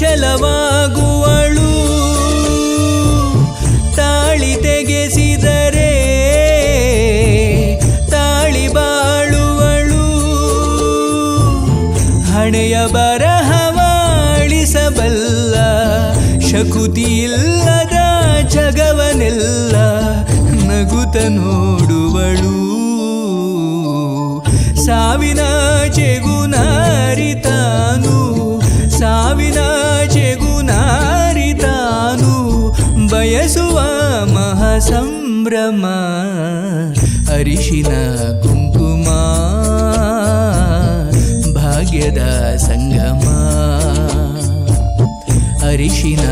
ಚಂಚಲವಾಗುವಳು ತಾಳಿ ತೆಗೆಸಿದರೆ ತಾಳಿ ಬಾಳುವಳು. ಹಣೆಯ ಬರಹವಾಳಿಸಬಲ್ಲ ಶಕುತಿಯಿಲ್ಲದ ಜಗವನೆಲ್ಲ ನಗುತ ನೋಡುವಳು. ಸಾವಿನ ಚೆಗುನಾರಿತಾನು ಬಯಸುವ ಮಹಾಸಂಭ್ರಮ ಅರಿಶಿನ ಕುಂಕುಮ ಭಾಗ್ಯದ ಸಂಗಮ ಅರಿಶಿನ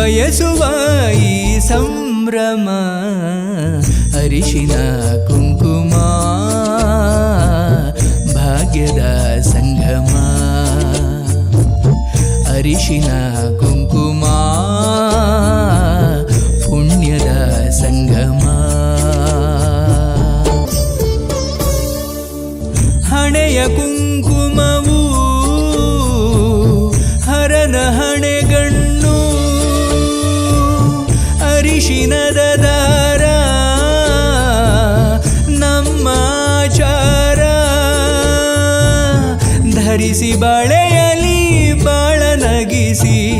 ಬಯಸುವ ಈ ಸಂಭ್ರಮ ಅರಿಶಿನ ಕುಂಕುಮ ಭಾಗ್ಯದ ಸಂಗಮ ಅರಿಶಿನ ಕುಂಕುಮ ಪುಣ್ಯದ ಸಂಗಮ ಹಣೆಯ ಕುಂಕುಮವು ಧರಿಸಿ ಬಳೆಯಲಿ ಬಾಳ ನಗಿಸಿ,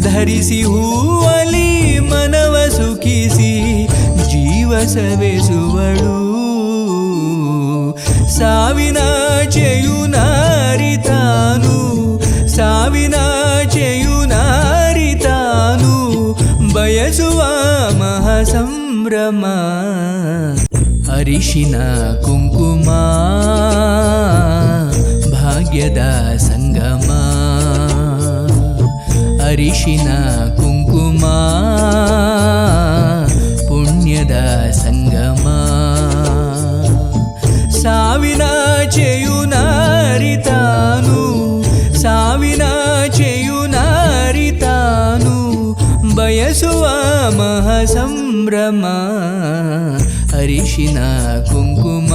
ಧರಿಸಿ ಹೂವಲಿ ಮನವ ಸುಖಿಸಿ, ಜೀವ ಸವೆಸುವಳು. ಸಾವಿನ ಚೆಯುನಾರಿತಾನು ಸಾವಿನ ಚೆಯುನಾರಿತಾನು ಬಯಸುವ ಮಹಾಸಂಭ್ರಮ. ಅರಿಶಿನ, ಕುಂಕುಮ ಹರಿಶಿನ ಕುಂಕುಮ ಪುಣ್ಯದ ಸಂಗಮ ಸಾವಿನ ಚೆಯು ನಾರಿತಾನು ಸಾವಿನ ಚೆಯು ನಾರಿತಾನು ಬಯಸುವ ಮಹಸಂಭ್ರಮ ಹರಿಶಿನ ಕುಂಕುಮ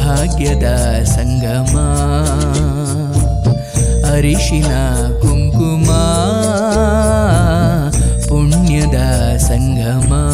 ಭಾಗ್ಯದ ಸಂಗಮ దక్షిణ కుంకుమ పుణ్యద సంగమా